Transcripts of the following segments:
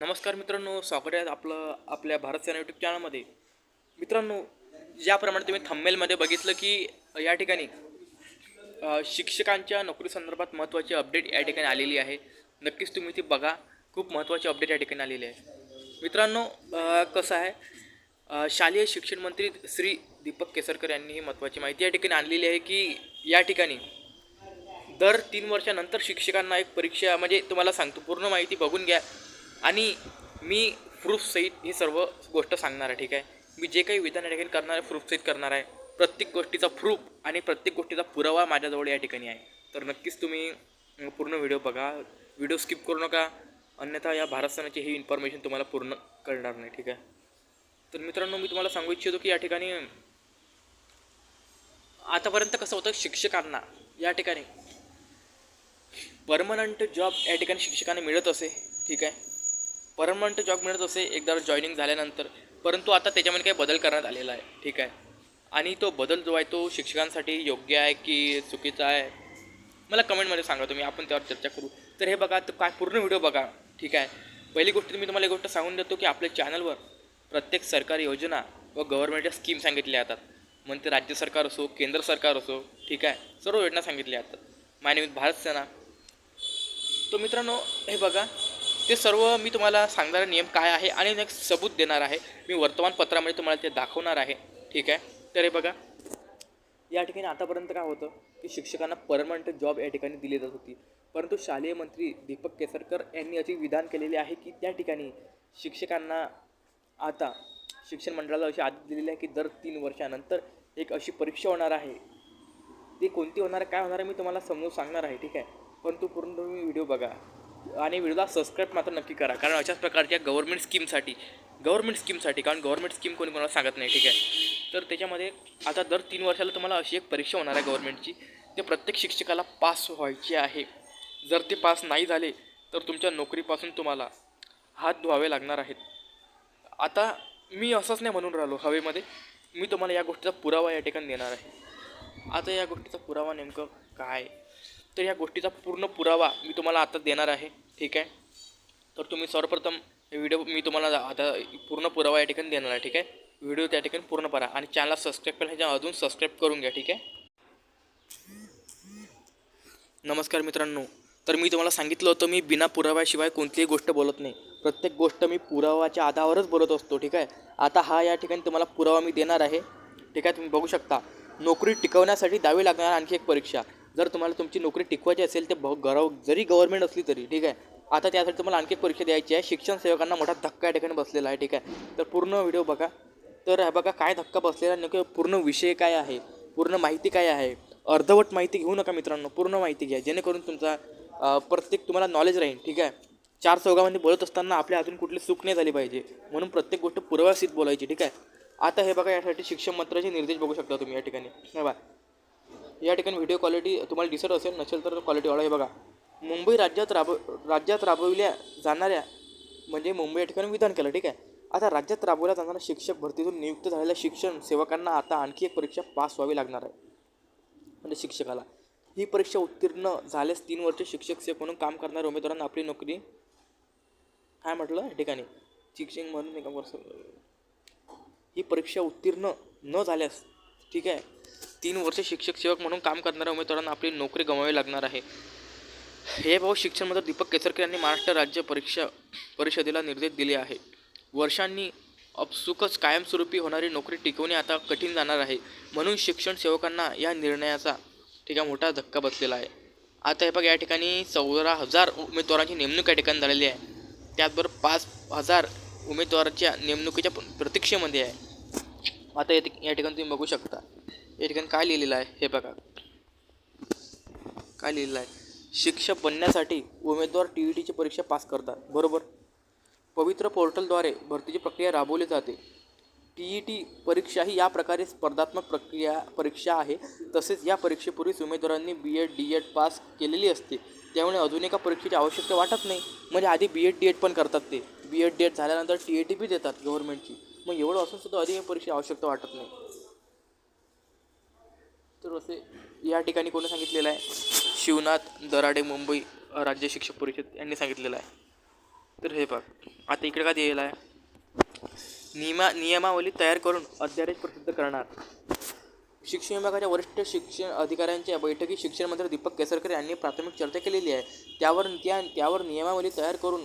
नमस्कार मित्रांनो स्वागत आहे आपलं आपल्या भारत सेना यूट्यूब चॅनलमध्ये मित्रांनो ज्याप्रमाणे तुम्ही थंबेलमध्ये बघितलं की या ठिकाणी शिक्षकांच्या नोकरी संदर्भात महत्त्वाची अपडेट या ठिकाणी आलेली आहे. नक्कीच तुम्ही ती बघा. खूप महत्त्वाची अपडेट या ठिकाणी आलेली आहे. मित्रांनो कसं आहे शालेय शिक्षण मंत्री श्री दीपक केसरकर यांनी ही महत्त्वाची माहिती या ठिकाणी आणलेली आहे की या ठिकाणी दर तीन वर्षानंतर शिक्षकांना एक परीक्षा म्हणजे तुम्हाला सांगतो पूर्ण माहिती बघून घ्या. आणि मी प्रूफसहित ही सर्व गोष्ट सांगणार आहे ठीक आहे? मी जे काही विधान या ठिकाणी करणार आहे प्रूफसहित करणार आहे. प्रत्येक गोष्टीचा प्रूफ आणि प्रत्येक गोष्टीचा पुरावा माझ्याजवळ या ठिकाणी आहे. तर नक्कीच तुम्ही पूर्ण व्हिडिओ बघा. व्हिडिओ स्किप करू नका. अन्यथा या भारत सणाची ही इन्फॉर्मेशन तुम्हाला पूर्ण कळणार नाही ठीक आहे? तर मित्रांनो मी तुम्हाला सांगू इच्छितो की या ठिकाणी आतापर्यंत कसं होतं शिक्षकांना या ठिकाणी परमनंट जॉब या ठिकाणी शिक्षकांना मिळत असे ठीक आहे? परमनंट जॉब मिळत असे एकदा जॉईनिंग झाल्यानंतर परंतु आता त्याच्यामध्ये काही बदल करण्यात आलेला आहे. ठीक आहे? आणि तो बदल जो आहे तो शिक्षकांसाठी योग्य आहे की चुकीचा आहे? मला कमेंटमध्ये सांगा तुम्ही आपण त्यावर चर्चा करू. तर हे बघा तर काय पूर्ण व्हिडिओ बघा. ठीक आहे? पहिली गोष्ट मी तुम्हाला एक गोष्ट सांगून देतो की आपल्या चॅनलवर प्रत्येक सरकारी योजना व गव्हर्नमेंटच्या स्कीम सांगितल्या जातात. मग ते राज्य सरकार असो केंद्र सरकार असो ठीक आहे? सर्व योजना सांगितल्या जातात. मायनिमित भारत सेना. तो मित्रांनो हे बघा ते सर्व मी तुम्हाला सांगणारा नियम काय आहे आणि एक सबूत देणार आहे. मी वर्तमानपत्रामध्ये तुम्हाला ते दाखवणार आहे. ठीक आहे? तर हे बघा. या ठिकाणी आतापर्यंत काय होतं की शिक्षकांना परमनंट जॉब या ठिकाणी दिली जात होती. परंतु शालेय मंत्री दीपक केसरकर यांनी असे विधान केलेले आहे की त्या ठिकाणी शिक्षकांना आता शिक्षण मंडळाला अशी आदेश दिलेली आहे की दर तीन वर्षानंतर एक अशी परीक्षा होणार आहे. ती कोणती होणार काय होणार आहे मी तुम्हाला समजून सांगणार आहे. ठीक आहे? परंतु पूर्ण तुम्ही व्हिडिओ बघा. आणि व्हिडिओला सबस्क्राईब मात्र नक्की करा. कारण अशाच प्रकारच्या गव्हर्मेंट स्कीमसाठी गव्हर्मेंट स्कीमसाठी कारण गव्हर्मेंट स्कीम कोणी कोणाला सांगत नाही ठीक आहे? तर त्याच्यामध्ये आता दर तीन वर्षाला तुम्हाला अशी एक परीक्षा होणार आहे गव्हर्मेंटची ते प्रत्येक शिक्षकाला पास व्हायची आहे. जर ते पास नाही झाले तर तुमच्या नोकरीपासून तुम्हाला हात धुवावे लागणार आहेत. आता मी असंच नाही म्हणून राहिलो हवेमध्ये. मी तुम्हाला या गोष्टीचा पुरावा या ठिकाणी देणार आहे. आता या गोष्टीचा पुरावा नेमकं काय? तर ह्या गोष्टीचा पूर्ण पुरावा मी तुम्हाला आता देणार आहे ठीक आहे? तर तुम्ही सर्वप्रथम व्हिडिओ मी तुम्हाला आता पूर्ण पुरावा या ठिकाणी देणार आहे ठीक आहे? व्हिडिओ त्या ठिकाणी पूर्ण पहा आणि चॅनलला सबस्क्राईब केलं ह्याच्या अजून सबस्क्राईब करून घ्या ठीक आहे? नमस्कार मित्रांनो तर मी तुम्हाला सांगितलं होतं मी बिना पुराव्याशिवाय कोणतीही गोष्ट बोलत नाही. प्रत्येक गोष्ट मी पुरावाच्या आधारावरच बोलत असतो ठीक आहे? आता हा या ठिकाणी तुम्हाला पुरावा मी देणार आहे ठीक आहे? तुम्ही बघू शकता नोकरी टिकवण्यासाठी द्यावी लागणार आणखी एक परीक्षा. जर तुम्हाला तुमची नोकरी टिकवायची असेल तर भ गरव जरी गव्हर्नमेंट असली तरी ठीक आहे? आता त्यासाठी तुम्हाला आणखी परीक्षा द्यायची आहे. शिक्षण सेवकांना मोठा धक्का या ठिकाणी बसलेला आहे ठीक आहे? तर पूर्ण व्हिडिओ बघा. तर हे बघा काय धक्का बसलेला आहे, नेमकं पूर्ण विषय काय आहे? पूर्ण माहिती काय आहे? अर्धवट माहिती घेऊ नका मित्रांनो. पूर्ण माहिती घ्या. जेणेकरून तुमचा प्रत्येक तुम्हाला नॉलेज राहील ठीक आहे? चार चौघामध्ये बोलत असताना आपल्या अजून कुठली चूक नाही झाली पाहिजे. म्हणून प्रत्येक गोष्ट पुराव्यासित बोलायची ठीक आहे? आता हे बघा यासाठी शिक्षण मंत्र्याचे निर्देश बघू शकता तुम्ही या ठिकाणी. हे बघा. या ठिकाणी व्हिडिओ क्वालिटी तुम्हाला दिसत असेल नसेल तर क्वालिटी वाढ हे बघा. मुंबई राज्यात राब राज्यात राबविल्या जाणाऱ्या म्हणजे मुंबई या ठिकाणी विधान केलं ठीक आहे? आता राज्यात राबवल्या जाणाऱ्या शिक्षक भरतीतून नियुक्त झालेल्या शिक्षण सेवकांना आता आणखी एक परीक्षा पास व्हावी लागणार आहे. म्हणजे शिक्षकाला. ही परीक्षा उत्तीर्ण झाल्यास तीन वर्ष शिक्षक सेवक म्हणून काम करणाऱ्या उमेदवारांना आपली नोकरी काय म्हटलं या ठिकाणी? शिक्षक म्हणून एका वर्ष ही परीक्षा उत्तीर्ण न झाल्यास ठीक आहे? तीन वर्ष शिक्षक सेवक म्हणून काम करणाऱ्या उमेदवारांना आपली नोकरी गमावी लागणार आहे. हे भाऊ शिक्षणमंत्री दीपक केसरकर यांनी महाराष्ट्र राज्य परीक्षा परिषदेला निर्देश दिले आहे. वर्षांनी अपसुकच कायमस्वरूपी होणारी नोकरी टिकवणे आता कठीण जाणार आहे. म्हणून शिक्षण सेवकांना या निर्णयाचा ठीक आहे मोठा धक्का बसलेला आहे. आता हे बघा या ठिकाणी चौदा हजार उमेदवारांची नेमणूक या ठिकाणी झालेली आहे. त्याचबरोबर पाच हजार उमेदवाराच्या नेमणुकीच्या प्रतीक्षेमध्ये आहे. आता या ठिकाणी तुम्ही बघू शकता. या ठिकाणी काय लिहिलेलं आहे? हे बघा. काय लिहिलेलं आहे? शिक्षक बनण्यासाठी उमेदवार टी ई टीची परीक्षा पास करतात. बरोबर? पवित्र पोर्टलद्वारे भरतीची प्रक्रिया राबवली जाते. टी ई टी परीक्षा ही या प्रकारे स्पर्धात्मक प्रक्रिया परीक्षा आहे. तसेच या परीक्षेपूर्वीच उमेदवारांनी B Ed D Ed pass केलेली असते. त्यामुळे अजून एका परीक्षेची आवश्यकता वाटत नाही. म्हणजे आधी बी एड डी एड पण करतात ते. बी एड डी एड झाल्यानंतर टी ए टी बी देतात गव्हर्नमेंटची मग एवढं असून सुद्धा अधिक परीक्षेची आवश्यकता वाटत नाही. तर असे या ठिकाणी कोणी सांगितलेलं आहे? शिवनाथ दराडे मुंबई राज्य शिक्षक परिषद यांनी सांगितलेलं आहे. तर हे बघ आता इकडे का दिलेलं आहे? नियमा नियमावली तयार करून अध्यादेश प्रसिद्ध करणार. शिक्षण विभागाच्या वरिष्ठ शिक्षण अधिकाऱ्यांच्या बैठकीत शिक्षण मंत्री दीपक केसरकर यांनी प्राथमिक चर्चा केलेली आहे. त्यावर त्या त्यावर नियमावली तयार करून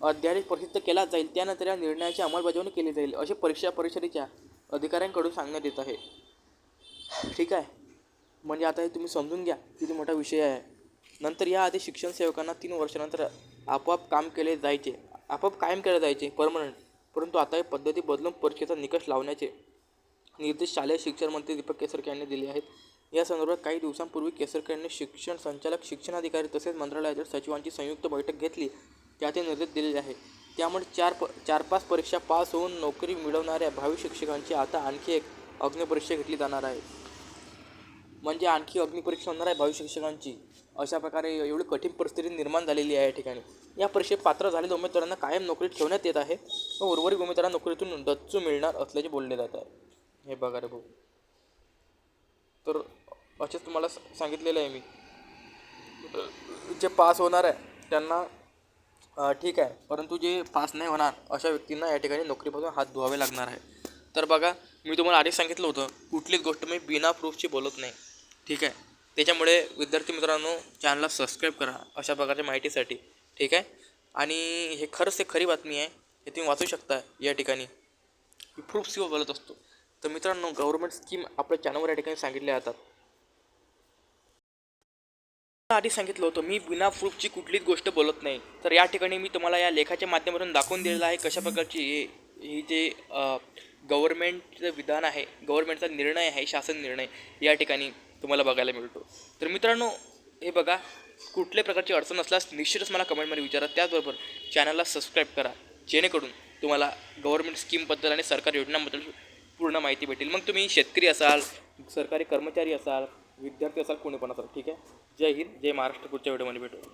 अध्यादेश प्रसिद्ध केला जाईल त्यानंतर या निर्णयाची अंमलबजावणी केली जाईल असे परीक्षा परिषदेच्या अधिकाऱ्यांकडून सांगण्यात येत आहे. ठीक आहे? म्हणजे आता हे तुम्ही समजून घ्या किती मोठा विषय आहे. नंतर याआधी शिक्षण सेवकांना तीन वर्षानंतर आपोआप काम केले जायचे. आपोआप कायम केले जायचे परमनंट परंतु आता ही पद्धती बदलून परीक्षेचा निकष लावण्याचे निर्देश शालेय शिक्षण मंत्री दीपक केसरकर यांनी दिले आहेत. या संदर्भात काही दिवसांपूर्वी केसरकर यांनी शिक्षण संचालक शिक्षणाधिकारी तसेच मंत्रालयातील सचिवांची संयुक्त बैठक घेतली. त्यात हे निर्देश दिलेले आहे त्यामुळे चार प चार पाच परीक्षा पास होऊन नोकरी मिळवणाऱ्या भावी शिक्षकांची आता आणखी एक अग्निपरीक्षा घेतली जाणार आहे. म्हणजे आणखी अग्निपरीक्षा होणार आहे भावी शिक्षकांची. अशा प्रकारे एवढी कठीण परिस्थिती निर्माण झालेली आहे या ठिकाणी. या परीक्षेत पात्र झालेल्या उमेदवारांना कायम नोकरीत ठेवण्यात येत आहे. व उर्वरित उमेदवारांना नोकरीतून डच्चू मिळणार असल्याचे बोलले जात आहे. हे बघा रे भाऊ. तर असेच तुम्हाला सांगितलेलं आहे मी. जे पास होणार आहे त्यांना ठीक आहे. परंतु जे पास नाही होणार अशा व्यक्तींना या ठिकाणी नोकरीपासून हात धुवावे लागणार आहे. तर बघा मी तुम्हाला आधीच सांगितलं होतं कुठलीच गोष्ट मी बिना प्रूफची बोलत नाही. ठीक आहे? त्याच्यामुळे विद्यार्थी मित्रांनो चॅनलला सबस्क्राईब करा अशा प्रकारच्या माहितीसाठी. ठीक आहे? आणि हे खरंच ते खरी बातमी आहे हे तुम्ही वाचू शकता या ठिकाणी. मी प्रूफ सिओ बोलत असतो. तर मित्रांनो गव्हर्मेंट स्कीम आपल्या चॅनलवर या ठिकाणी सांगितल्या जातात. आधी सांगितलं होतं मी बिना प्रूफची कुठलीच गोष्ट बोलत नाही. तर या ठिकाणी मी तुम्हाला या लेखाच्या माध्यमातून दाखवून दिलेलं आहे कशा प्रकारची हे ही जे गव्हर्मेंटचं विधान आहे गव्हर्मेंटचा निर्णय आहे शासन निर्णय या ठिकाणी. तुम्हाला बघायला मिळतो. तर मित्रांनो हे बघा कुठल्याही प्रकारची अडचण असल्यास निश्चितच मला कमेंटमध्ये विचारा. त्याचबरोबर चॅनलला सबस्क्राईब करा जेणेकरून तुम्हाला गव्हर्मेंट स्कीमबद्दल आणि सरकारी योजनांबद्दल पूर्ण माहिती भेटेल. मग तुम्ही शेतकरी असाल सरकारी कर्मचारी असाल विद्यार्थी असाल कोणी पण असाल ठीक आहे? जय हिंद जय महाराष्ट्र. पुढच्या व्हिडिओमध्ये भेटू.